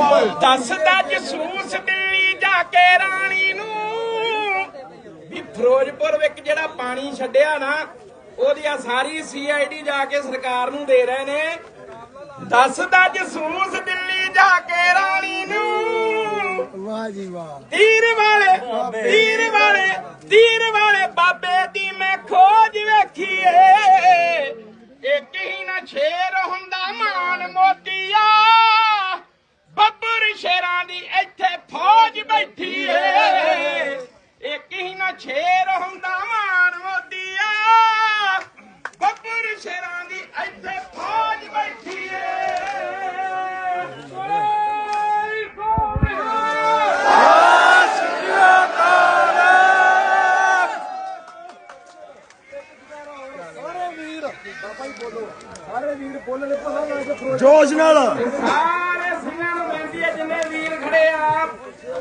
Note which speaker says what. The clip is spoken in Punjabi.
Speaker 1: ਦੱਸਦਾ ਜਸੂਸ ਦਿੱਲੀ ਜਾ ਕੇ ਰਾਣੀ ਨੂੰ। ਵੀ ਫਿਰੋਜ਼ਪੁਰ ਵਿੱਚ ਜਿਹੜਾ ਪਾਣੀ ਛੱਡਿਆ ਨਾ ਉਹਦੀ ਆ ਸਾਰੀ ਸੀਆਈਡੀ ਜਾ ਕੇ ਸਰਕਾਰ ਨੂੰ ਦੇ ਰਹੇ ਨੇ। ਦੱਸਦਾ ਜਸੂਸ ਦਿੱਲੀ ਜਾ ਕੇ ਰਾਣੀ ਨੂੰ।
Speaker 2: ਵਾਹ ਜੀ ਵਾਹ।
Speaker 1: ਤੀਰ ਵਾਲੇ ਤੀਰ ਵਾਲੇ ਤੀਰ ਵਾਲੇ ਬਾਬੇ ਦੀ ਮੈਂ ਖੋਜ ਵੇਖੀਏ ਇੱਕ ਹੀ ਨਾ ਸ਼ੇਰ ਹੁੰਦਾ ਮਾਨ ਸ਼ੇਰਾਂ ਦੀ ਇੱਥੇ ਫੌਜ ਬੈਠੀ ਏ। ਇੱਕ ਹੀ ਨਾ ਸ਼ੇਰ ਹੁੰਦਾ ਮਾਨ ਮੋਤੀਆ ਬੱਬਰ ਸ਼ੇਰਾਂ ਦੀ ਇੱਥੇ ਫੌਜ ਬੈਠੀ ਏ। ਓਏ ਗੋਬਿੰਦ Yeah.